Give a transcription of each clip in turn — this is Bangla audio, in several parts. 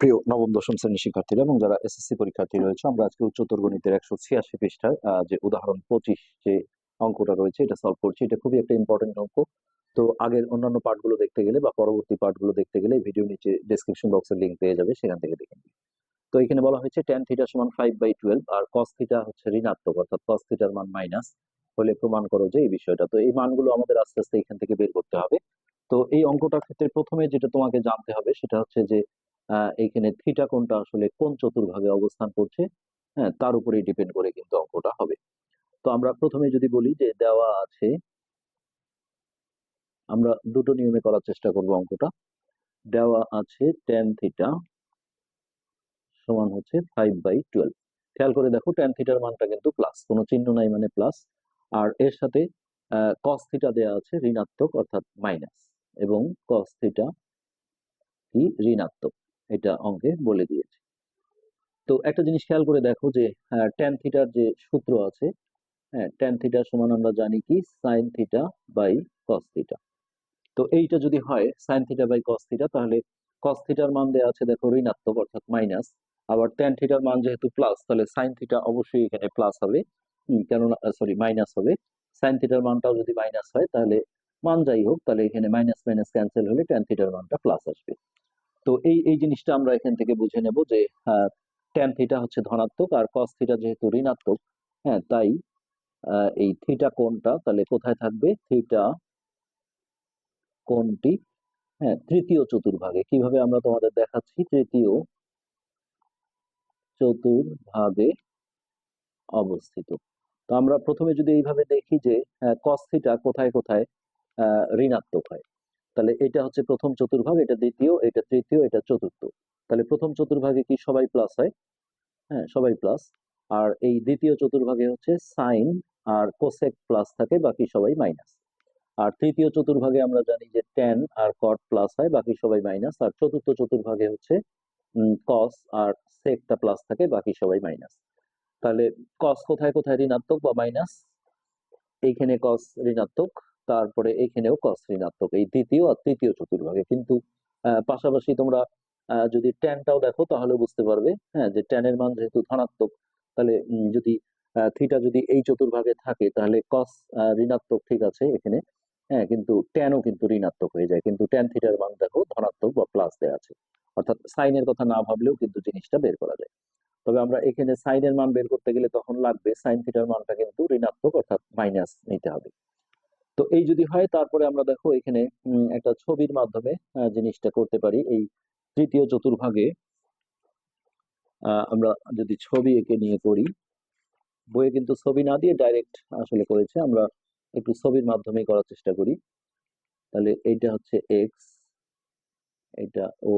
প্রিয় নবম, দশম শ্রেণির শিক্ষার্থীরা এবং যারা এসএসসি পরীক্ষার্থী রয়েছে, আমরা আজকে উচ্চতর গণিতের একশো ছিয়াশি পৃষ্ঠায় যে উদাহরণ পঁচিশ যে অঙ্কটা রয়েছে, এটা সলভ করছি। এটা খুবই একটা ইম্পর্টেন্ট অঙ্ক। তো আগের অন্যান্য পার্টগুলো দেখতে গেলে বা পরবর্তী পার্টগুলো দেখতে গেলে ভিডিও নিচে ডিসক্রিপশন বক্সের লিঙ্ক পেয়ে যাবে, সেখান থেকে দেখে নিবে তো এখানে বলা হয়েছে টেন থিটা সমান ফাইভ বাই টুয়েলভ আর কস থিটা হচ্ছে ঋণাত্মক, অর্থাৎ কস থিটার মান মাইনাস হলে প্রমাণ করো যে এই বিষয়টা। তো এই মানগুলো আমাদের আস্তে আস্তে এখান থেকে বের করতে হবে। তো এই অঙ্কটার ক্ষেত্রে প্রথমে যেটা তোমাকে জানতে হবে সেটা হচ্ছে যে আহ, এইখানে থিটা কোনটা আসলে কোন চতুর্ভাগে অবস্থান করছে হ্যাঁ তার উপরেই ডিপেন্ড করে কিন্তু অঙ্কটা হবে। তো আমরা প্রথমে যদি বলি যে দেওয়া আছে আমরা দুটো নিয়মে করার চেষ্টা করব অঙ্কটা। দেওয়া আছে টেন থিটা সমান হচ্ছে ফাইভ বাই টুয়েলভ খেয়াল করে দেখো টেন থিটার মানটা কিন্তু প্লাস কোনো চিহ্ন নাই মানে প্লাস আর এর সাথে কস থিটা দেওয়া আছে ঋণাত্মক অর্থাৎ মাইনাস এবং কস থিটা কি? ঋণাত্মক। এটা অঙ্কে বলে দিয়েছে। তো একটা জিনিস খেয়াল করে দেখো যে ট্যান থিটার যে সূত্র আছে হ্যাঁ ট্যান থিটা সমান আমরা জানি কি? Sine theta by cos theta তো এইটা যদি হয় sine theta by cos theta তাহলে কস থিটার মান দেওয়া আছে দেখো ঋণাত্মক অর্থাৎ মাইনাস আবার ট্যান থিটার মান যেহেতু প্লাস তাহলে সাইন থিটা অবশ্যই এখানে প্লাস হবে। কেননা সরি মাইনাস হবে। সাইন থিটার মানটাও যদি মাইনাস হয়, তাহলে মান যাই হোক, তাহলে এখানে মাইনাস মাইনাস ক্যান্সেল হলে ট্যান থিটার মানটা প্লাস আসবে। তো এই এই জিনিসটা আমরা এখান থেকে বুঝে নেব যে ট্যান থিটা হচ্ছে ধনাত্মক আর কস থিটা যেহেতু ঋণাত্মক হ্যাঁ তাই এই থিটা কোণটা তাহলে কোথায় থাকবে? থিটা কোণটি হ্যাঁ তৃতীয় চতুর্ভাগে। কীভাবে আমরা তোমাদের দেখাচ্ছি? তৃতীয় চতুর্ভাগে অবস্থিত। তো আমরা প্রথমে যদি এইভাবে দেখি যে কস থিটা কোথায় কোথায় ঋণাত্মক হয়। তাহলে এটা হচ্ছে প্রথম চতুর্ভাগ, এটা দ্বিতীয়, এটা তৃতীয়, এটা চতুর্থ। তাহলে প্রথম চতুর্ভাগে কি সবাই প্লাস হয়? হ্যাঁ সবাই প্লাস আর এই দ্বিতীয় চতুর্ভাগে হচ্ছে সাইন আর কোসেক প্লাস থাকে, বাকি সবাই মাইনাস আর তৃতীয় চতুর্ভাগে আমরা জানি যে ট্যান আর কট প্লাস হয়, বাকি সবাই মাইনাস আর চতুর্থ চতুর্ভাগে হচ্ছে কস আর সেকটা প্লাস থাকে, বাকি সবাই মাইনাস তাহলে কস কোথায় কোথায় ঋণাত্মক বা মাইনাস এইখানে কস ঋণাত্মক। তারপরে এইখানেও কস ঋণাত্মক, এই দ্বিতীয় আর তৃতীয় চতুর্ভাগে। কিন্তু পাশাপাশি তোমরা যদি ট্যানটাও দেখো, তাহলে বুঝতে পারবে হ্যাঁ যে ট্যানের মান যেহেতু ধনাত্মক, তাহলে যদি থিটা যদি এই চতুর্ভাগে থাকে, তাহলে কস ঋণাত্মক ঠিক আছে এখানে হ্যাঁ কিন্তু ট্যানও কিন্তু ঋণাত্মক হয়ে যায়। কিন্তু ট্যান থিটার মান দেখো, ধনাত্মক বা প্লাস দেওয়া আছে। অর্থাৎ সাইনের কথা না ভাবলেও কিন্তু জিনিসটা বের করা যায়। তবে আমরা এখানে সাইনের মান বের করতে গেলে তখন লাগবে সাইন থিটার মানটা কিন্তু ঋণাত্মক, অর্থাৎ মাইনাস নিতে হবে। তো এই যদি হয়, তারপরে আমরা দেখো এখানে একটা ছবির মাধ্যমে জিনিসটা করতে পারি। এই তৃতীয় চতুর্ভাগে আমরা যদি ছবি এঁকে নিয়ে করি বইয়ে কিন্তু ছবি না দিয়ে ডাইরেক্ট আসলে করেছে, আমরা একটু ছবির মাধ্যমে করার চেষ্টা করি। তাহলে এইটা হচ্ছে এক্স এটা ও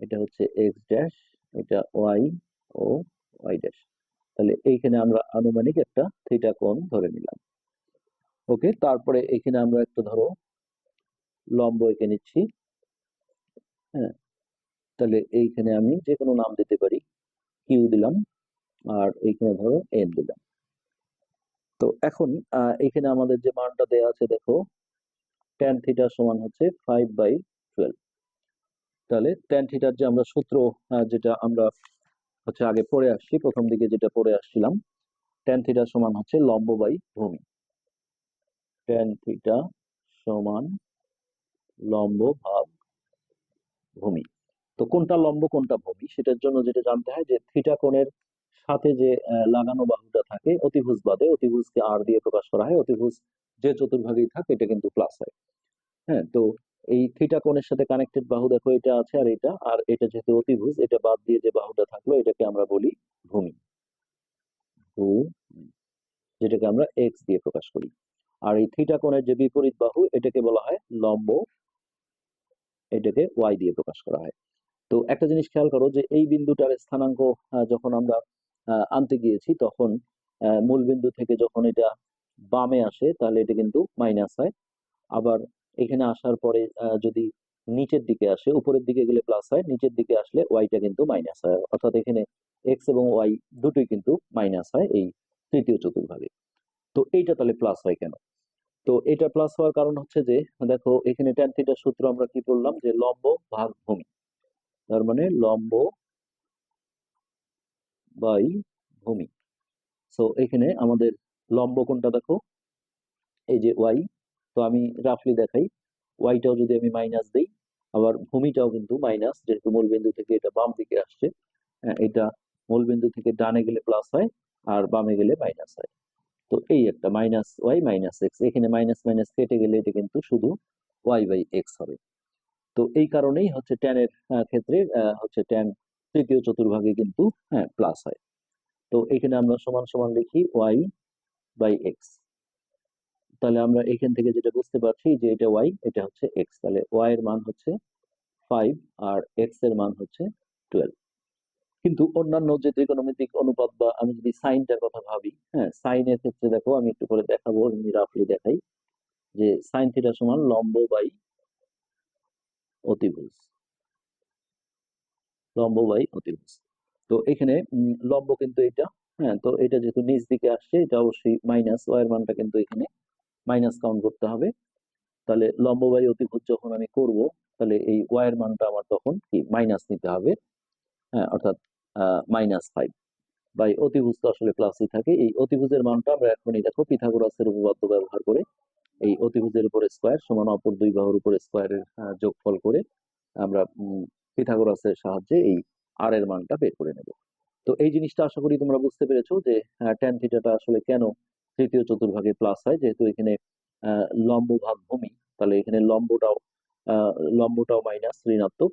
এটা হচ্ছে এক্স ড্যাশ এটা ওয়াই ও ওয়াই ড্যাশ তাহলে এইখানে আমরা আনুমানিক একটা থিটা কোণ ধরে নিলাম। ওকে, তারপরে এখানে আমরা একটা ধরো লম্ব এঁকে নিচ্ছি। হ্যাঁ তাহলে এইখানে আমি যে কোনো নাম দিতে পারি। কিউ দিলাম, আর এইখানে ধরো এন দিলাম। তো এখন এখানে আমাদের যে মানটা দেওয়া আছে দেখো ট্যান থিটা সমান হচ্ছে ফাইভ বাই টুয়েলভ তাহলে ট্যান থিটার যে আমরা সূত্র যেটা আমরা হচ্ছে আগে পড়ে আসছি, প্রথম দিকে যেটা পড়ে আসছিলাম ট্যান থিটা সমান হচ্ছে লম্ব বাই ভূমি। ট্যান থিটা সমান লম্ব ভাগ ভূমি। তো কোনটা লম্ব, কোনটা ভূমি? সেটার জন্য যেটা জানতে হয় যে থিটা কোণের সাথে যে লাগানো বাহুটা থাকে, অতিভুজ বাদে অতিভুজকে আর দিয়ে প্রকাশ করা হয়, অতিভুজ যে চতুর্ভাগেই থাকে, এটা কিন্তু প্লাস হয়। হ্যাঁ তো এই থিটা কোণের সাথে কানেক্টেড বাহু দেখো, এটা আছে আর এটা আর এটা যেহেতু অতিভুজ, এটা বাদ দিয়ে যে বাহুটা থাকল, এটাকে আমরা বলি ভূমি। ভূমি। যেটাকে আমরা এক্স দিয়ে প্রকাশ করি। আর এই থিটা কোণের যে বিপরীত বাহু, এটাকে বলা হয় লম্ব। এটাকে ওয়াই দিয়ে প্রকাশ করা হয়। তো একটা জিনিস খেয়াল করো যে এই বিন্দুটার স্থানাঙ্ক যখন আমরা আনতে গিয়েছি, তখন মূল বিন্দু থেকে যখন এটা বামে আসে, তাহলে এটা কিন্তু মাইনাস হয়। আবার এখানে আসার পরে যদি নিচের দিকে আসে, উপরের দিকে গেলে প্লাস হয়, নিচের দিকে আসলে ওয়াইটা কিন্তু মাইনাস হয়। অর্থাৎ এখানে এক্স এবং ওয়াই দুটোই কিন্তু মাইনাস হয় এই তৃতীয় চতুর্ভাগে। তো এইটা তাহলে প্লাস হয় কেন? তো এটা প্লাস হওয়ার কারণ হচ্ছে যে দেখো এখানে ট্যান থিটার সূত্র আমরা কি বললাম? যে লম্ব ভাগ ভূমি তার মানে লম্ব বাই ভূমি। সো এখানে আমাদের লম্ব কোনটা দেখো? এই যে ওয়াই তো আমি রাফলি দেখাই। ওয়াইটাও যদি আমি মাইনাস দিই আবার ভূমিটাও কিন্তু মাইনাস যেহেতু মূলবিন্দু থেকে এটা বাম দিকে আসছে হ্যাঁ, এটা মূলবিন্দু থেকে ডানে গেলে প্লাস হয় আর বামে গেলে মাইনাস হয়। তো এই একটা মাইনাস ওয়াই মাইনাস এক্স এখানে মাইনাস মাইনাস কেটে গেলে এটা কিন্তু শুধু ওয়াই বাই এক্স হবে। তো এই কারণেই হচ্ছে ট্যানের ক্ষেত্রে হচ্ছে ট্যান তৃতীয় চতুর্ভাগে কিন্তু হ্যাঁ প্লাস হয়। তো এখানে আমরা সমান সমান লিখি ওয়াই বাই এক্স তাহলে আমরা এখান থেকে যেটা বুঝতে পারছি যে এটা ওয়াই এটা হচ্ছে এক্স তাহলে ওয়াই এর মান হচ্ছে ফাইভ আর এক্সের মান হচ্ছে টুয়েলভ কিন্তু অন্যান্য যে ত্রিকোণমিতিক অনুপাত বা আমি যদি সাইনটার কথা ভাবি হ্যাঁ সাইনের ক্ষেত্রে দেখো আমি একটু করে দেখাবো, আমি রাফলি দেখাই যে সাইন থিটা সমান লম্ব বাই অতিভুজ। লম্ব বাই অতিভুজ। তো এখানে লম্ব কিন্তু এটা হ্যাঁ তো এটা যেহেতু নিচ দিকে আসছে, এটা অবশ্যই মাইনাস ওয়াই এর মানটা কিন্তু এখানে মাইনাস কাউন্ট করতে হবে। তাহলে লম্ব বাই অতিভুজ যখন আমি করব, তাহলে এই ওয়াই এর মানটা আমার তখন কি? মাইনাস নিতে হবে। হ্যাঁ অর্থাৎ মাইনাস ফাইভ বাই অতিভুজ তো আসলে প্লাসই থাকে। এই অতিভুজের মানটা আমরা এখনই দেখো পিথাগোরাসের উপপাদ্য ব্যবহার করে। এই অতিভুজের উপর স্কোয়ার সমান অপর দুই বাহুর উপর স্কোয়ারের যোগফল করে আমরা পিথাগোরাসের সাহায্যে এই আর এর মানটা বের করে নেব। তো এই জিনিসটা আশা করি তোমরা বুঝতে পেরেছ যে ট্যান থিটাটা আসলে কেন তৃতীয় চতুর্ভাগে প্লাস হয়? যেহেতু এখানে লম্ব ভাগ ভূমি, তাহলে এখানে লম্বটাও লম্বটাও মাইনাস ঋণাত্মক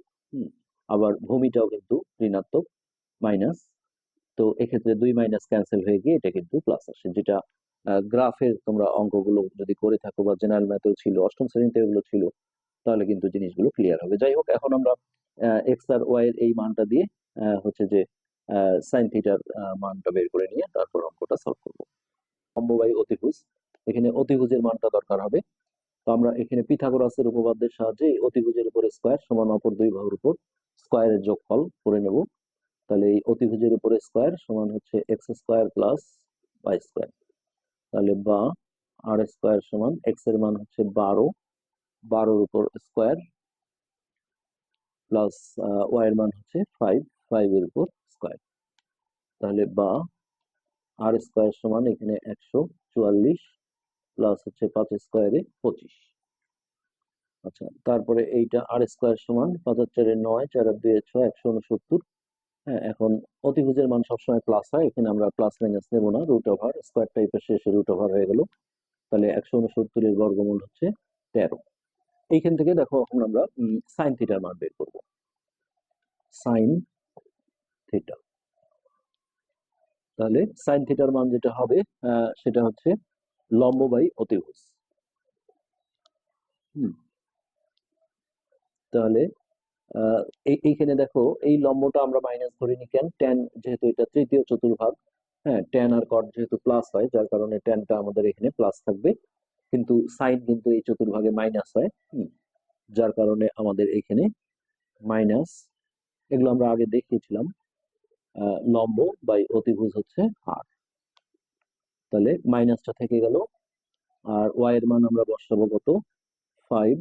আবার ভূমিটাও কিন্তু ঋণাত্মক। মাইনাস তো এক্ষেত্রে দুই মাইনাস ক্যান্সেল হয়ে গিয়ে এটা কিন্তু প্লাস আসে, যেটা গ্রাফের তোমরা অঙ্কগুলো যদি করে থাকো বা জেনারেল ম্যাথেও ছিল, অষ্টম শ্রেণীতে এগুলো ছিল, তাহলে কিন্তু জিনিসগুলো ক্লিয়ার হবে। যাই হোক, এখন আমরা এক্স আর ওয়াই এর এই মানটা দিয়ে হচ্ছে যে সাইন থিটার মানটা বের করে নিয়ে তারপর অঙ্কটা সলভ করব। লম্ববাই অতিভুজ। এখানে অতিভুজের মানটা দরকার হবে। তো আমরা এখানে পিথাগোরাসের উপপাদ্যের সাহায্যে অতিভুজের উপরে স্কোয়ার সমান অপর দুই বাহুর উপর স্কোয়ারের যোগফল করে নেব। তাহলে এই অতিভুজের উপরে স্কোয়ার সমান হচ্ছে X square plus Y square তাহলে বা আর স্কোয়ার সমান এক্সের মান হচ্ছে বারো, বারোর উপর স্কোয়ার প্লাস ওয়াই এর মান হচ্ছে ফাইভ ফাইভ এর উপর স্কোয়ার তাহলে বা আর স্কোয়ার সমান এখানে একশো চুয়াল্লিশ প্লাস হচ্ছে পাঁচ স্কোয়ারে পঁচিশ। আচ্ছা তারপরে এইটা আর স্কোয়ার সমান পাঁচ চারে নয়, চার দুই ছয়, একশো উনসত্তর। হ্যাঁ এখন অতিভুজের মান সবসময় প্লাস হয়। এখানে আমরা প্লাস মাইনাস নেব না রুট ওভার স্কোয়ার টাইপের শেষে রুট ওভার হয়ে গেল। তাহলে একশো উনসত্তরের বর্গমূল হচ্ছে তেরো। এইখান থেকে দেখো এখন আমরা সাইন থিটার মান বের করব। সাইন থিটা তাহলে সাইন থিটার মান যেটা হবে সেটা হচ্ছে লম্ব বাই অতিভুজ। হুম। তাহলে এইখানে দেখো, এই লম্বটা আমরা মাইনাস ধরিনি কেন? ট্যান যেহেতু এটা তৃতীয় চতুর্ভাগ হ্যাঁ ট্যান আর কট যেহেতু প্লাস হয়, যার কারণে ট্যানটা আমাদের এখানে প্লাস থাকবে। কিন্তু সাইন কিন্তু এই চতুর্ভাগে মাইনাস হয় যার কারণে আমাদের এখানে মাইনাস এগুলো আমরা আগে দেখিয়েছিলাম লম্ব বাই অতিভুজ হচ্ছে আর তাহলে মাইনাসটা থেকে গেল, আর ওয়াই এর মান আমরা বসাবো কত? Five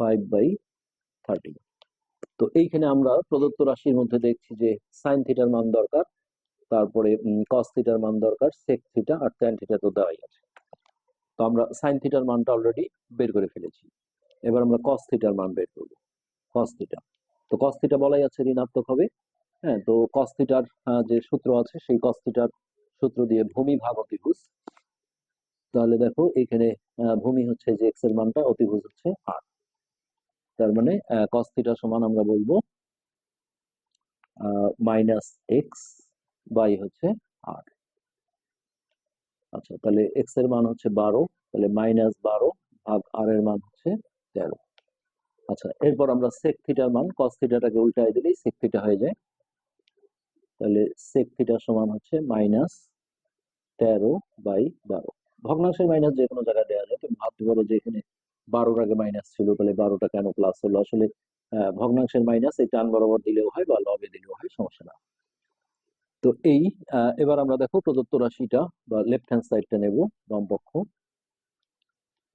five by thirty. তো এইখানে আমরা প্রদত্ত রাশির মধ্যে দেখছি যে সাইন থিটার মান দরকার, তারপরে কস থিটার মান দরকার সেক থিটা আর ট্যান থিটা তো দেওয়াই আছে। তো আমরা সাইন থিটার মানটা অলরেডি বের করে ফেলেছি। এবার আমরা কস থিটার মান বের করব। Cos theta. তো কস থিটা বলাই আছে ঋণাত্মক হবে। হ্যাঁ তো কস থিটার যে সূত্র আছে, সেই কস থিটার সূত্র দিয়ে ভূমি ভাগ অতিভুজ। তাহলে দেখো, এখানে ভূমি হচ্ছে যে এক্সের মানটা, অতিভুজ হচ্ছে আর তার মানে কস থিটা সমান আমরা বলব মাইনাস এক্স বাই হচ্ছে আর আচ্ছা তাহলে এক্সের মান হচ্ছে বারো, তাহলে মাইনাস বারো ভাগ আর এর মান হচ্ছে তেরো। আচ্ছা এরপর আমরা সেক থিটার মান কস থিটাটাকে উল্টায় দিলেই সেক থিটা হয়ে যায়। তাহলে সেক থিটা সমান হচ্ছে মাইনাস তেরো বাই বারো। ভগ্নাংশের মাইনাস যে কোনো জায়গায় দেওয়া যায়, তুমি ভাবতে পারো যে এখানে বারোর আগে মাইনাস ছিল, তাহলে বারোটা কেন প্লাস হলো? আসলে ভগ্নাংশের মাইনাস এই টান বরাবর দিলেও হয় বা লবে দিলেও হয়, সমস্যা না। তো এই এবার আমরা দেখো প্রদত্ত রাশিটা, বা লেফট হ্যান্ড সাইডটা নেব বাম পক্ষ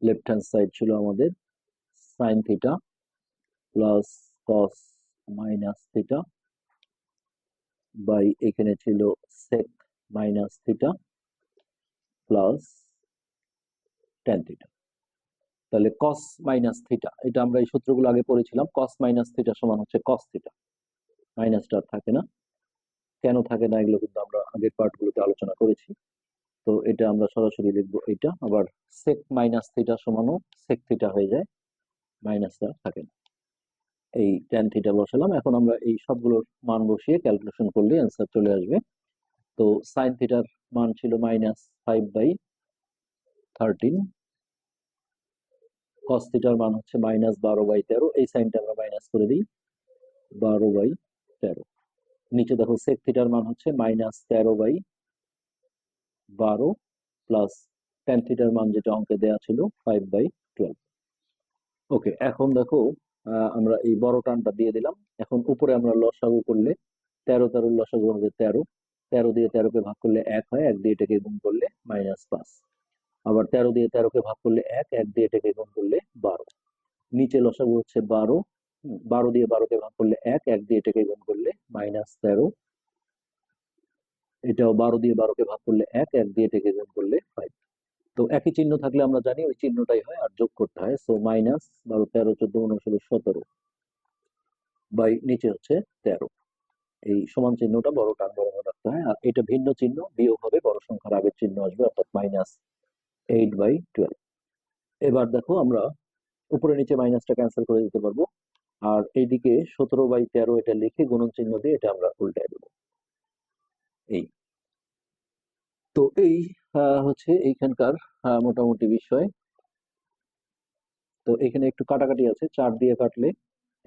লেফট হ্যান্ড সাইড ছিল আমাদের sine theta plus cos minus theta by এখানে ছিল sec minus theta plus tan theta তাহলে কস মাইনাস থিটা এটা আমরা এই সূত্রগুলো আগে পড়েছিলাম কস মাইনাস থিটা সমান হচ্ছে কস থিটা মাইনাসটা থাকে না, কেন থাকে না এগুলো কিন্তু আমরা আগের পার্টগুলোতে আলোচনা করেছি, তো এটা আমরা সরাসরি লিখব এটা আবার সেক মাইনাস থিটা সমানও সেক থিটা হয়ে যায় মাইনাসটা থাকে না, এই টেন থিটা বসালাম, এখন আমরা এই সবগুলোর মান বসিয়ে ক্যালকুলেশন করলে অ্যান্সার চলে আসবে, তো সাইন থিটার মান ছিল minus five by thirteen cos থিটার মান হচ্ছে মাইনাস বারো বাই তেরো। এই সাইনটা আমরা মাইনাস করে দিই, বারো বাই তেরো। নিচে দেখো সেক থিটার মান হচ্ছে মাইনাস তেরো বাই বারো প্লাস টেন মান যেটা অঙ্কে দেওয়া ছিল ফাইভ বাই টুয়েলভ ওকে এখন দেখো আমরা এই বড় টানটা দিয়ে দিলাম। এখন উপরে আমরা লসাগু করলে তেরো তেরো লসাগু হবে তেরো। তেরো দিয়ে তেরোকে ভাগ করলে এক হয়, এক দিয়ে এটাকে গুণ করলে মাইনাস আবার তেরো দিয়ে তেরোকে ভাগ করলে এক এক দিয়ে এটাকে গুণ করলে বারো। নিচে লসাগু হচ্ছে বারো বারো দিয়ে বারোকে ভাগ করলে এক এক দিয়ে এটাকে গুণ করলে মাইনাস তেরো। এটাও বারো দিয়ে বারোকে ভাগ করলে এক এক দিয়ে এটাকে গুণ করলে ফাইভ তো একই চিহ্ন থাকলে আমরা জানি ওই চিহ্নটাই হয় আর যোগ করতে হয়। সো মাইনাস বারো, তেরো, চোদ্দ উনষোলো সতেরো বাই নিচে হচ্ছে তেরো। এই সমান চিহ্নটা বড় টান বড় রাখতে হয়। আর এটা ভিন্ন চিহ্ন, বিয়োগ হবে বড় সংখ্যার আগের চিহ্ন আসবে, অর্থাৎ মাইনাস এইট বাই টুয়েলভ এবার দেখো আমরা উপরে নিচে মাইনাসটা ক্যান্সেল করে দিতে পারব। আর এইদিকে সতেরো বাই তেরো এটা লিখে গুণন চিহ্ন দিয়ে এটা আমরা উল্টায় দেবো। এই। তো এই হচ্ছে এইখানকার মোটামুটি বিষয়। তো এখানে একটু কাটাকাটি আছে। চার দিয়ে কাটলে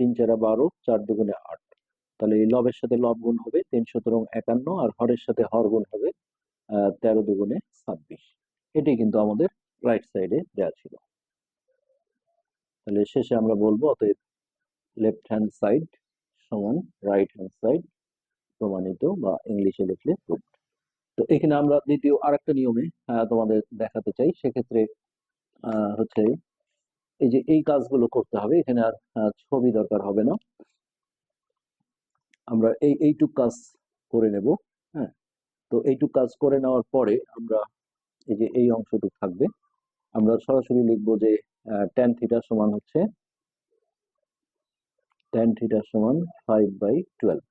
তিন চারা বারো, চার দুগুণে আট। তাহলে এই লবের সাথে লব গুণ হবে তিন সতেরো একান্ন আর হরের সাথে হর গুণ হবে তেরো দুগুণে ছাব্বিশ। এটাই কিন্তু আমাদের রাইট সাইডে দেওয়া ছিল। তাহলে শেষে আমরা বলব, অতএব লেফট হ্যান্ড সাইড সমান রাইট হ্যান্ড সাইড প্রমাণিত বা ইংলিশে লিখলে প্রুফ তো এখানে আমরা দ্বিতীয় আরেকটা নিয়মে তোমাদের দেখাতে চাই। সেক্ষেত্রে হচ্ছে এই যে এই কাজগুলো করতে হবে। এখানে আর ছবি দরকার হবে না। আমরা এই, এইটুক কাজ করে নেব হ্যাঁ? তো এইটুক কাজ করে নেওয়ার পরে আমরা এই যে এই অংশটুকু থাকবে। আমরা সরাসরি লিখব যে টেন থিটা সমান হচ্ছে টেন থিটা সমান ফাইভ বাই টুয়েলভ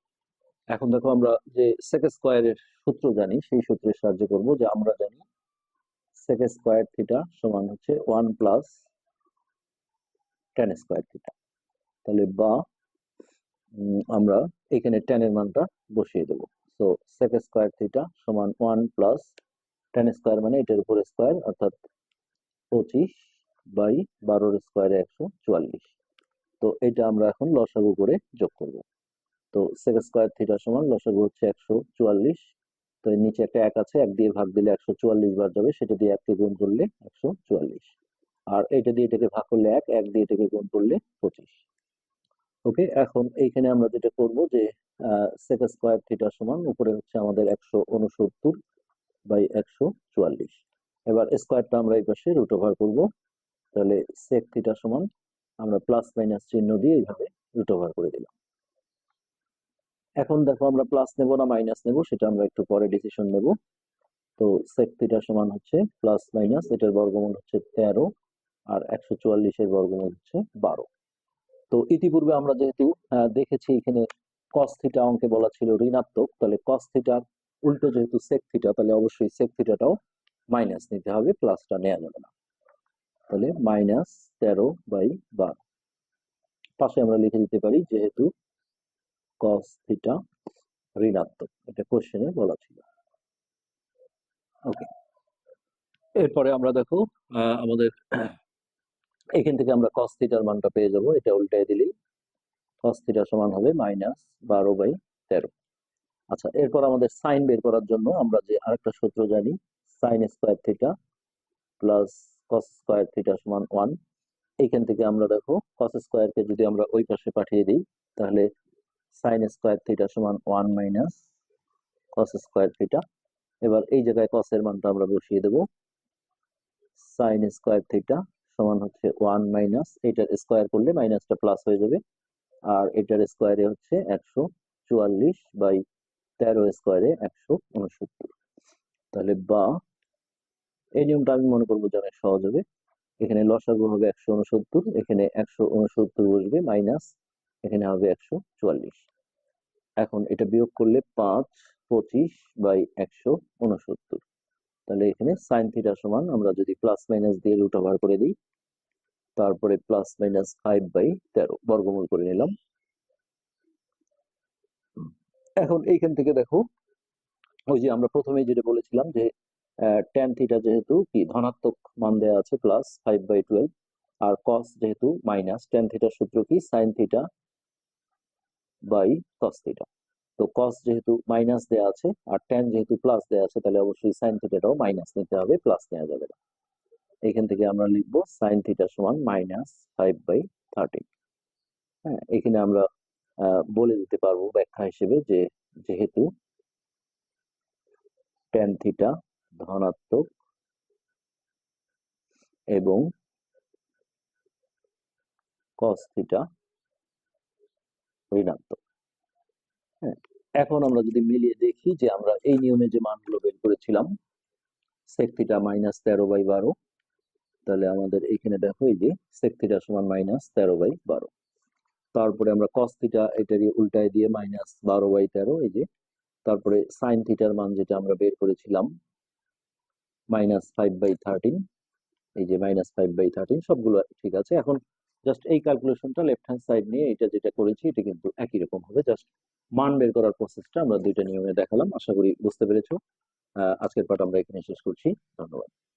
এখন দেখো আমরা যে সেক স্কোয়ারের সূত্র জানি, সেই সূত্রের সাহায্যে করব যে আমরা জানি সেক স্কোয়ার থিটা সমান হচ্ছে one plus tan square theta তাহলে বা আমরা এখানে টেন এর মানটা বসিয়ে দেবো। তো সেক স্কোয়ার থিটা সমান ওয়ান প্লাস টেন স্কোয়ার মানে এটার উপর স্কোয়ার অর্থাৎ পঁচিশ বাই বারোর স্কোয়ারে একশো চুয়াল্লিশ। তো এটা আমরা এখন লসাগু করে যোগ করব। তো সেক স্কোয়ার থিটা সমান লসাগু হচ্ছে একশো চুয়াল্লিশ। তো নিচে একটা এক আছে, এক দিয়ে ভাগ দিলে একশো চুয়াল্লিশ বার যাবে, সেটা দিয়ে এককে গুণ করলে একশো চুয়াল্লিশ। আর এটা দিয়ে এটাকে ভাগ করলে এক এক দিয়ে এটাকে গুণ করলে পঁচিশ। ওকে, এখন এইখানে আমরা যেটা করব যে সেক স্কোয়ার থিটা সমান, উপরে হচ্ছে আমাদের একশো উনসত্তর বাই একশো চুয়াল্লিশ। এবার স্কোয়ারটা আমরা এই পাশে রুট ওভার করব। তাহলে সেক থিটা সমান আমরা প্লাস মাইনাস চিহ্ন দিয়ে এইভাবে রুট ওভার করে দিলাম। এখন দেখো আমরা প্লাস নেব না মাইনাস নেব, সেটা আমরা একটু পরে ডিসিশন নেব। তো সেক থিটা সমান হচ্ছে প্লাস মাইনাস এটার বর্গমূল হচ্ছে তেরো, আর একশো চুয়াল্লিশের বর্গমূল হচ্ছে বারো। তো ইতিপূর্বে আমরা যেহেতু দেখেছি এখানে কস থিটা অঙ্কে বলা ছিল ঋণাত্মক, তাহলে কস থিটার উল্টো যেহেতু সেক থিটা তাহলে অবশ্যই সেক থিটাটাও মাইনাস নিতে হবে প্লাসটা নেওয়া যাবে না। তাহলে মাইনাস তেরো বাই বারো। পাশে আমরা লিখে দিতে পারি যেহেতু কস থিটা ঋণাত্মক। এটা কোশ্চেনে বলা ছিল। ওকে এরপরে আমরা দেখো আমাদের এখান থেকে আমরা কস থিটার মানটা পেয়ে যাব। এটা উল্টায় দিলেই কস থিটা সমান হবে মাইনাস বারো বাই তেরো। আচ্ছা এরপর আমাদের সাইন বের করার জন্য আমরা যে আরেকটা সূত্র জানি sine square theta plus cos square theta সমান ওয়ান এইখান থেকে আমরা দেখো কস স্কোয়ারকে যদি আমরা ওই পাশে পাঠিয়ে দিই, তাহলে সাইন স্কোয়ার থিটা সমান one minus cos square theta এবার এই জায়গায় কসের মানটা আমরা বসিয়ে দেব সাইন স্কোয়ার থিটা সমান হচ্ছে ওয়ান মাইনাস এইটার স্কোয়ার করলে মাইনাসটা প্লাস হয়ে যাবে, আর এটার স্কোয়ারে হচ্ছে একশো চুয়াল্লিশ বাই তেরো স্কোয়ারে একশো উনসত্তর। তাহলে বা, এই নিয়মটা আমি মনে করব যে অনেক সহজ হবে। এখানে লসাগু হবে একশো উনসত্তর, এখানে একশো উনসত্তর বসবে মাইনাস এখানে হবে একশো চুয়াল্লিশ। এখন এটা বিয়োগ করলে পাঁচ, পঁচিশ বাই একশো উনসত্তর। তাহলে এখানে সাইন থিটা সমান, আমরা যদি প্লাস মাইনাস দিয়ে রুট ওভার করে দিই, তারপরে প্লাস মাইনাস ফাইভ বাই তেরো, বর্গমূল করে নিলাম। এখন এইখান থেকে দেখো, ওই যে আমরা প্রথমে যেটা বলেছিলাম যে ট্যান থিটা যেহেতু কি ধনাত্মক মান দেওয়া আছে প্লাস ফাইভ বাই টুয়েলভ আর কস যেহেতু মাইনাস ট্যান থিটার সূত্র কি? Sine theta by cos theta তো কস যেহেতু মাইনাস দেওয়া আছে, আর ট্যান যেহেতু প্লাস দেওয়া আছে, তাহলে অবশ্যই সাইন থিটাটাও মাইনাস নিতে হবে প্লাস নেওয়া যাবে না। এখান থেকে আমরা লিখব সাইন থিটা সমান মাইনাস ফাইভ বাই থার্টি হ্যাঁ এখানে আমরা বলে দিতে পারব ব্যাখ্যা হিসেবে যে যেহেতু ট্যান ধনাত্মক এবং কস থিটা ঋণাত্মক। হ্যাঁ এখন আমরা যদি মিলিয়ে দেখি যে আমরা এই নিয়মে যে মানগুলো বের করেছিলাম সেক মাইনাস তেরো বাই বারো, তাহলে আমাদের এখানে দেখো এই যে সেক থিটা সমান মাইনাস তেরো বাই বারো। তারপরে আমরা কস থিটা এটারই উল্টায় দিয়ে মাইনাস বারো বাই তেরো, এই যে। তারপরে সাইন থিটার মান যেটা আমরা বের করেছিলাম মাইনাস ফাইভ বাই থার্টিন এই যে মাইনাস ফাইভ বাই থার্টিন সবগুলো ঠিক আছে। এখন জাস্ট এই ক্যালকুলেশনটা লেফট হ্যান্ড সাইড নিয়ে এটা যেটা করেছি, এটা কিন্তু একই রকম হবে। জাস্ট মান বের করার প্রসেসটা আমরা দুইটা নিয়মে দেখালাম, আশা করি বুঝতে পেরেছ। আজকের পাঠ আমরা এখানে শেষ করছি। ধন্যবাদ।